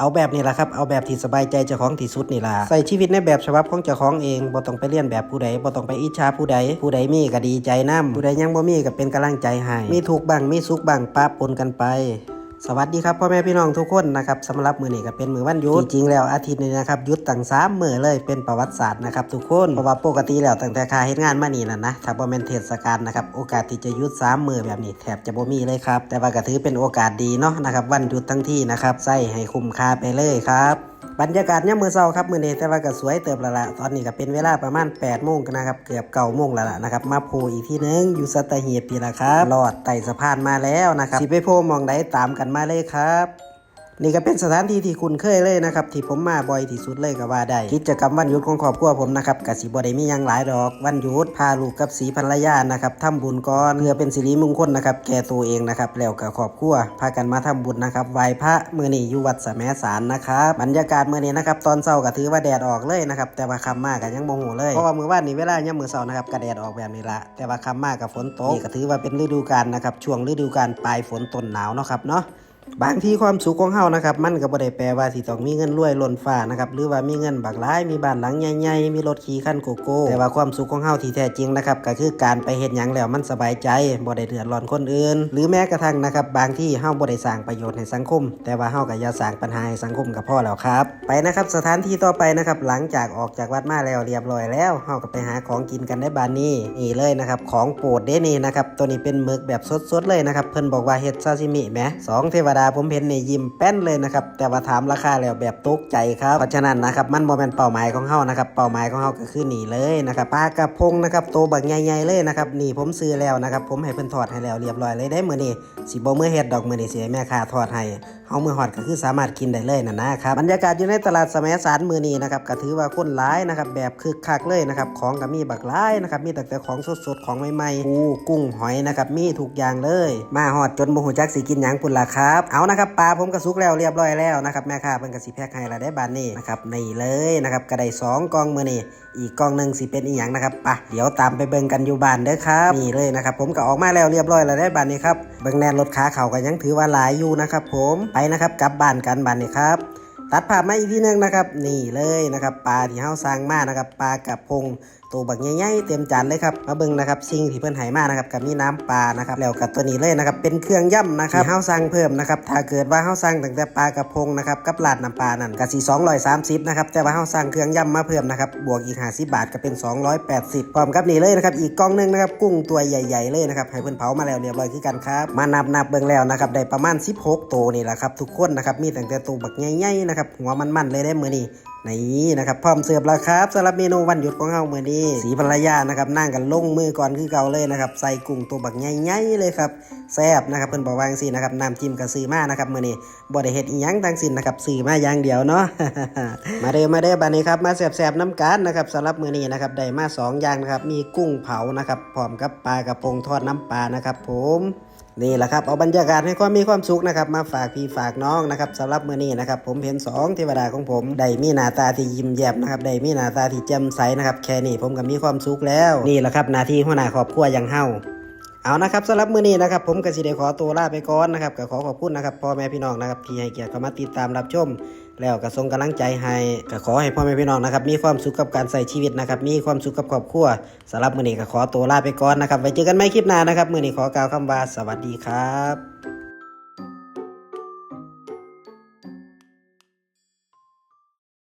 เอาแบบนี้ละครับ เอาแบบที่สบายใจเจ้าของที่สุดนี่ละใส่ชีวิตในแบบฉบับของเจ้าของเองบ่ต้องไปเลียนแบบผู้ใดบ่ต้องไปอิจฉาผู้ใด ผู้ใดมีก็ดีใจนํผู้ใดยังบ่มีก็เป็นกำลังใจให้ มีถูกบ้างมีสุขบ้างปะปนกันไป สวัสดีครับพ่อแม่พี่น้องทุกคนนะครับสำหรับมือนี้ก็เป็นมือวันหยุดจริงๆแล้วอาทิตย์นี้นะครับหยุดตั้งสามมือเลยเป็นประวัติศาสตร์นะครับทุกคนเพราะว่าปกติแล้วตั้งแต่คาเฮ็ดงานมานี่นะนะถ้าบ่แม่นเทศกาลนะครับโอกาสที่จะหยุดสามมือแบบนี้แทบจะบ่มีเลยครับแต่ว่าก็ถือเป็นโอกาสดีเนาะนะครับวันหยุดทั้งที่นะครับใส่ให้คุ้มค่าไปเลยครับ บรรยากาศเนี่ยมือเช้าครับมือนี้แต่ว่าก็สวยเติบละละตอนนี้ก็เป็นเวลาประมาณ8โมงนะครับ เกือบเก้าโมงละละนะครับ มาโพอีกที่นึงอยู่สัตหีบปีละครับลอดไต่สะพานมาแล้วนะครับสิไปโพมองใดตามกันมาเลยครับ นี่ก็เป็นสถานที่ที่คุณเคยเลยนะครับ ที่ผมมาบ่อยที่สุดเลยก็ว่าได้กิจกรรมวันหยุดของครอบครัวผมนะครับกสิบ่ได้มียังหลายดอก วันหยุดพาลูกกับสีภรรยานะครับทำบุญก่อนเพื่อเป็นสิริมงคลนะครับแก่ตัวเองนะครับแล้วกับครอบครัวพากันมาทำบุญนะครับไหว้พระมือนี้อยู่วัดสะแมสารนะครับบรรยากาศมือนี้นะครับตอนเช้าก็ถือว่าแดดออกเลยนะครับแต่ว่าคำมากก็ยังบ่ฮู้เลยเพราะว่ามือวานนี้เวลายามมื้อเช้านะครับก็แดดออกแบบนี้ละแต่ว่าคำมากกับฝนตกนี่ก็ถือว่าเป็นฤดูกาลนะครับช่วงฤดูกาลปลายฝนต้นหนาวเนาะครับเนาะ บางที่ความสุขของเฮานะครับ มันก็บ่ได้แปลว่าสิต้องมีเงินรวยล้นฟ้านะครับหรือว่ามีเงินบักหลายมีบ้านหลังใหญ่ๆมีรถขี่คันโกโก้แต่ว่าความสุขของเฮาที่แท้จริงนะครับก็คือการไปเฮ็ดหยังแล้วมันสบายใจบ่ได้เดือดร้อนคนอื่น หรือแม้กระทั่งนะครับบางที่เฮาบ่ได้สร้างประโยชน์ให้สังคม แต่ว่าเฮาก็อย่าสร้างปัญหาให้สังคมก็พอแล้วครับ ไปนะครับสถานที่ต่อไปนะครับหลังจากออกจากวัดมาแล้วเรียบร้อยแล้วเฮาก็ไปหาของกินกันได้บานนี้นี่เลยนะครับของโปรดเด้นี่นะครับตัวนี้เป็นหมึกแบบสดๆเลยนะครับเพิ่นบอกว่าเฮ็ดซาซิมิแหมสองเทวดาผมเห็นนี่ยิ้มแป้นเลยนะครับ แต่ว่าถามราคาแล้วแบบตกใจครับ เพราะฉะนั้นนะครับมันบ่แม่นเป้าหมายของเฮานะครับ เป้าหมายของเฮาก็คือนี่เลยนะครับปลากระพงนะครับโตบักใหญ่ๆเลยนะครับนี่ผมซื้อแล้วนะครับ ผมให้เพิ่นทอดให้แล้วเรียบร้อยเลยได้มื้อนี้สิบ่มื้อเฮ็ดดอกมื้อนี้สิให้แม่ค้าทอดให้ เฮามื้อฮอดก็คือสามารถกินได้เลยนะนะครับบรรยากาศอยู่ในตลาดสมัยสารมือนี้นะครับก็ถือว่าคนหลายนะครับแบบคึกคักเลยนะครับของก็มีบักหลายนะครับมีตั้งแต่ของสดๆของใหม่ๆปูกุ้งหอยนะครับมีทุกอย่างเลย มาฮอดจนบ่ฮู้จักสิกินหยังพุ่นล่ะครับเอานะครับปลาผมก็สุกแล้วเรียบร้อยแล้วนะครับแม่ค้าเพิ่นก็สิแพ็คให้และได้บานนี้นะครับนี่เลยนะครับก็ได้สองกล่องมือนี้อีกกล่องหนึ่งสิเป็นอีหยังนะครับปะเดี๋ยวตามไปเบิ่งกันอยู่บ้านเด้อครับนี่เลยนะครับผมก็ออกมาแล้วเรียบร้อยแล้วได้บานนี้ครับเบิ่งแนนรถขาเขาก็ยังถือว่าหลายอยู่นะครับผมไปนะครับกลับบ้านกันบ้านนี้ครับ ตัดภาพมาอีกทีหนึงนะครับ นี่เลยนะครับปลาที่เฮาสร้างมานะครับปลากระพง ตัวบักใหญ่ๆเต็มจานเลยครับมาเบิ่งนะครับสิ่งที่เพิ่นให้มานะครับกับมีน้ำปลานะครับแล้วกับตัวนี้เลยนะครับเป็นเครื่องย่ำนะครับเฮาสั่งเพิ่มนะครับถ้าเกิดว่าเฮาสั่งตั้งแต่ปลากระพงนะครับกับราดน้ำปลานั่นก็สิ230นะครับแต่ว่าเฮาสั่งเครื่องย่ำมาเพิ่มนะครับบวกอีก50บาทก็เป็น 280พร้อมกับนี่เลยนะครับอีกกล่องหนึงนะครับกุ้งตัวใหญ่ ๆเลยนะครับให้เพิ่นเผามาแล้วเรียบร้อยคือกันครับมานับนับเบิ่งแล้วนะครับได้ประมาณ 16 ตัวนี่แหละครับทุกคนนะครับมีตั้งแต่ตัวบักใหญ่ๆนะครับหัวมันๆเลยได้มื้อนี้ นี่นะครับพร้อมเสิร์ฟแล้วครับสำหรับเมนูวันหยุดของเฮาเมื้อนี้สีภรรยานะครับนั่งกันลงมือก่อนคือเก่าเลยนะครับใส่กุ้งตัวบักใหญ่ๆเลยครับแซ่บนะครับเพิ่นบอกว่าจังซีนะครับน้ำจิ้มก็ซื้อมานะครับเมื้อนี้บ่ได้เฮ็ดอีหยังทั้งสิ้นนะครับซื้อมาอย่างเดียวเนาะมาเด้อมาเด้อบัดนี้ครับมาแซ่บๆน้ำกันนะครับสำหรับเมื้อนี้นะครับได้มาสองอย่างนะครับมีกุ้งเผานะครับพร้อมกับปลากระพงทอดน้ำปลานะครับผม นี่แหละครับเอาบรรยากาศให้ความมีความสุขนะครับมาฝากพี่ฝากน้องนะครับสำหรับมื้อนี้นะครับผมเห็นสองเทวดาของผมได้มีหน้าตาที่ยิ้มแย้มนะครับได้มีหน้าตาที่แจ่มใสนะครับแค่นี้ผมก็มีความสุขแล้วนี่แหละครับหน้าที่หัวหน้าครอบครัวอย่างเฮาเอานะครับสำหรับมื้อนี้นะครับผมก็สิได้ขอตัวลาไปก่อนนะครับก็ขอขอบคุณนะครับพ่อแม่พี่น้องนะครับที่ให้เกียรติเข้ามาติดตามรับชม แล้วก็ส่งกำลังใจให้ก็ขอให้พ่อแม่พี่น้องนะครับมีความสุขกับการใส่ชีวิตนะครับมีความสุขกับครอบครัวสำหรับมื้อนี้ก็ขอตัวลาไปก่อนนะครับไว้เจอกันใหม่คลิปหน้านะครับมื้อนี้ขอกล่าวคำว่าสวัสดีครับ